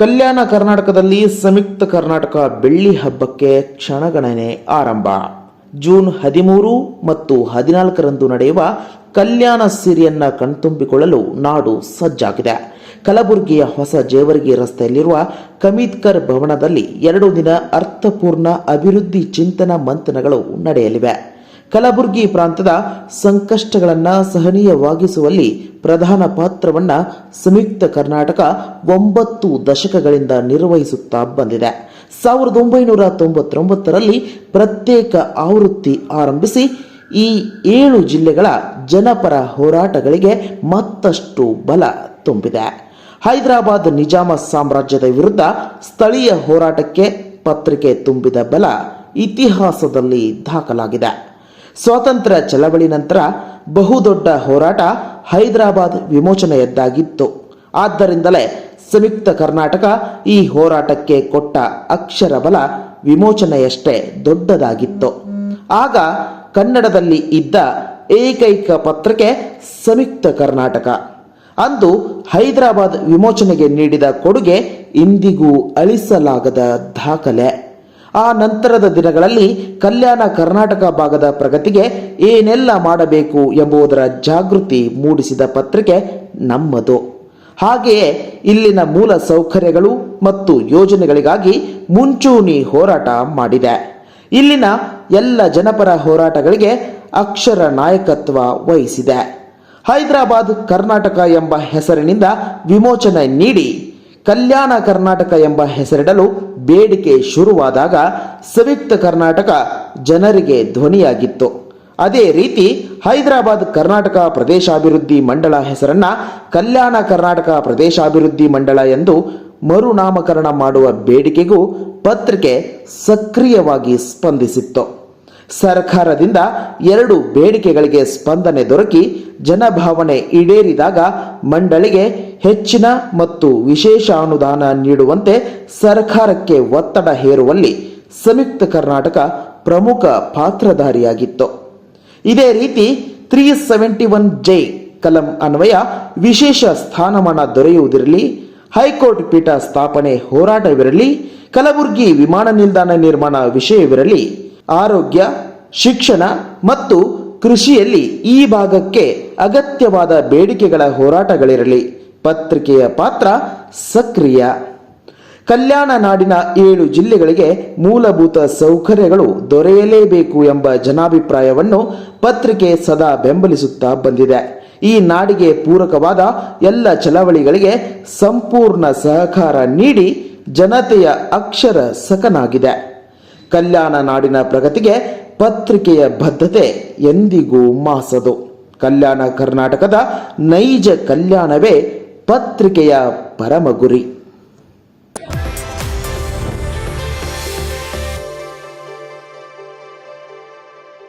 ಕಲ್ಯಾಣ ಕರ್ನಾಟಕದಲ್ಲಿ ಸಂಯುಕ್ತ ಕರ್ನಾಟಕ ಬೆಳ್ಳಿ ಹಬ್ಬಕ್ಕೆ ಕ್ಷಣಗಣನೆ ಆರಂಭ. ಜೂನ್ ಹದಿಮೂರು ಮತ್ತು ಹದಿನಾಲ್ಕರಂದು ನಡೆಯುವ ಕಲ್ಯಾಣ ಸಿರಿಯನ್ನ ಕಣ್ತುಂಬಿಕೊಳ್ಳಲು ನಾಡು ಸಜ್ಜಾಗಿದೆ. ಕಲಬುರಗಿಯ ಹೊಸ ಜೇವರ್ಗಿ ರಸ್ತೆಯಲ್ಲಿರುವ ಕಮೀದ್ಕರ್ ಭವನದಲ್ಲಿ ಎರಡು ದಿನ ಅರ್ಥಪೂರ್ಣ ಅಭಿವೃದ್ಧಿ ಚಿಂತನ ಮಂಥನಗಳು ನಡೆಯಲಿವೆ. ಕಲಬುರಗಿ ಪ್ರಾಂತದ ಸಂಕಷ್ಟಗಳನ್ನು ಸಹನೀಯವಾಗಿಸುವಲ್ಲಿ ಪ್ರಧಾನ ಪಾತ್ರವನ್ನ ಸಂಯುಕ್ತ ಕರ್ನಾಟಕ ಒಂಬತ್ತು ದಶಕಗಳಿಂದ ನಿರ್ವಹಿಸುತ್ತಾ ಬಂದಿದೆ. ಸಾವಿರದ ಒಂಬೈನೂರ ತೊಂಬತ್ತೊಂಬತ್ತರಲ್ಲಿ ಪ್ರತ್ಯೇಕ ಆವೃತ್ತಿ ಆರಂಭಿಸಿ ಈ ಏಳು ಜಿಲ್ಲೆಗಳ ಜನಪರ ಹೋರಾಟಗಳಿಗೆ ಮತ್ತಷ್ಟು ಬಲ ತುಂಬಿದೆ. ಹೈದರಾಬಾದ್ ನಿಜಾಮ ಸಾಮ್ರಾಜ್ಯದ ವಿರುದ್ಧ ಸ್ಥಳೀಯ ಹೋರಾಟಕ್ಕೆ ಪತ್ರಿಕೆ ತುಂಬಿದ ಬಲ ಇತಿಹಾಸದಲ್ಲಿ ದಾಖಲಾಗಿದೆ. ಸ್ವಾತಂತ್ರ್ಯ ಚಳವಳಿ ನಂತರ ಬಹುದೊಡ್ಡ ಹೋರಾಟ ಹೈದರಾಬಾದ್ ವಿಮೋಚನೆಯದ್ದಾಗಿತ್ತು. ಆದ್ದರಿಂದಲೇ ಸಂಯುಕ್ತ ಕರ್ನಾಟಕ ಈ ಹೋರಾಟಕ್ಕೆ ಕೊಟ್ಟ ಅಕ್ಷರ ಬಲ ವಿಮೋಚನೆಯಷ್ಟೇ ದೊಡ್ಡದಾಗಿತ್ತು. ಆಗ ಕನ್ನಡದಲ್ಲಿ ಇದ್ದ ಏಕೈಕ ಪತ್ರಿಕೆ ಸಂಯುಕ್ತ ಕರ್ನಾಟಕ. ಅಂದು ಹೈದರಾಬಾದ್ ವಿಮೋಚನೆಗೆ ನೀಡಿದ ಕೊಡುಗೆ ಇಂದಿಗೂ ಅಳಿಸಲಾಗದ ದಾಖಲೆ. ಆ ನಂತರದ ದಿನಗಳಲ್ಲಿ ಕಲ್ಯಾಣ ಕರ್ನಾಟಕ ಭಾಗದ ಪ್ರಗತಿಗೆ ಏನೆಲ್ಲ ಮಾಡಬೇಕು ಎಂಬುದರ ಜಾಗೃತಿ ಮೂಡಿಸಿದ ಪತ್ರಿಕೆ ನಮ್ಮದು. ಹಾಗೆಯೇ ಇಲ್ಲಿನ ಮೂಲ ಸೌಕರ್ಯಗಳು ಮತ್ತು ಯೋಜನೆಗಳಿಗಾಗಿ ಮುಂಚೂಣಿ ಹೋರಾಟ ಮಾಡಿದೆ. ಇಲ್ಲಿನ ಎಲ್ಲ ಜನಪರ ಹೋರಾಟಗಳಿಗೆ ಅಕ್ಷರ ನಾಯಕತ್ವ ವಹಿಸಿದೆ. ಹೈದರಾಬಾದ್ ಕರ್ನಾಟಕ ಎಂಬ ಹೆಸರಿನಿಂದ ವಿಮೋಚನೆ ನೀಡಿ ಕಲ್ಯಾಣ ಕರ್ನಾಟಕ ಎಂಬ ಹೆಸರಿಡಲು ಬೇಡಿಕೆ ಶುರುವಾದಾಗ ಸಂಯುಕ್ತ ಕರ್ನಾಟಕ ಜನರಿಗೆ ಧ್ವನಿಯಾಗಿತ್ತು. ಅದೇ ರೀತಿ ಹೈದರಾಬಾದ್ ಕರ್ನಾಟಕ ಪ್ರದೇಶಾಭಿವೃದ್ಧಿ ಮಂಡಳ ಹೆಸರನ್ನ ಕಲ್ಯಾಣ ಕರ್ನಾಟಕ ಪ್ರದೇಶಾಭಿವೃದ್ಧಿ ಮಂಡಳ ಎಂದು ಮರುನಾಮಕರಣ ಮಾಡುವ ಬೇಡಿಕೆಗೂ ಪತ್ರಿಕೆ ಸಕ್ರಿಯವಾಗಿ ಸ್ಪಂದಿಸಿತ್ತು. ಸರ್ಕಾರದಿಂದ ಎರಡು ಬೇಡಿಕೆಗಳಿಗೆ ಸ್ಪಂದನೆ ದೊರಕಿ ಜನಭಾವನೆ ಈಡೇರಿದಾಗ ಮಂಡಳಿಗೆ ಹೆಚ್ಚಿನ ಮತ್ತು ವಿಶೇಷ ಅನುದಾನ ನೀಡುವಂತೆ ಸರ್ಕಾರಕ್ಕೆ ಒತ್ತಡ ಹೇರುವಲ್ಲಿ ಸಂಯುಕ್ತ ಕರ್ನಾಟಕ ಪ್ರಮುಖ ಪಾತ್ರಧಾರಿಯಾಗಿತ್ತು. ಇದೇ ರೀತಿ ತ್ರೀ ಸೆವೆಂಟಿ ಒನ್ ಜೆ ಕಲಂ ಅನ್ವಯ ವಿಶೇಷ ಸ್ಥಾನಮಾನ ದೊರೆಯುವುದಿರಲಿ, ಹೈಕೋರ್ಟ್ ಪೀಠ ಸ್ಥಾಪನೆ ಹೋರಾಟವಿರಲಿ, ಕಲಬುರಗಿ ವಿಮಾನ ನಿಲ್ದಾಣ ನಿರ್ಮಾಣ ವಿಷಯವಿರಲಿ, ಆರೋಗ್ಯ ಶಿಕ್ಷಣ ಮತ್ತು ಕೃಷಿಯಲ್ಲಿ ಈ ಭಾಗಕ್ಕೆ ಅಗತ್ಯವಾದ ಬೇಡಿಕೆಗಳ ಹೋರಾಟಗಳಿರಲಿ. ಪತ್ರಿಕೆಯ ಪಾತ್ರ ಸಕ್ರಿಯ. ಕಲ್ಯಾಣ ನಾಡಿನ ಏಳು ಜಿಲ್ಲೆಗಳಿಗೆ ಮೂಲಭೂತ ಸೌಕರ್ಯಗಳು ದೊರೆಯಲೇಬೇಕು ಎಂಬ ಜನಾಭಿಪ್ರಾಯವನ್ನು ಪತ್ರಿಕೆ ಸದಾ ಬೆಂಬಲಿಸುತ್ತಾ ಬಂದಿದೆ. ಈ ನಾಡಿಗೆ ಪೂರಕವಾದ ಎಲ್ಲ ಚಳವಳಿಗಳಿಗೆ ಸಂಪೂರ್ಣ ಸಹಕಾರ ನೀಡಿ ಜನತೆಯ ಅಕ್ಷರ ಸಕನಾಗಿದೆ. ಕಲ್ಯಾಣ ನಾಡಿನ ಪ್ರಗತಿಗೆ ಪತ್ರಿಕೆಯ ಬದ್ಧತೆ ಎಂದಿಗೂ ಮಾಸದು. ಕಲ್ಯಾಣ ಕರ್ನಾಟಕದ ನೈಜ ಕಲ್ಯಾಣವೇ ಪತ್ರಿಕೆಯ ಪರಮ ಗುರಿ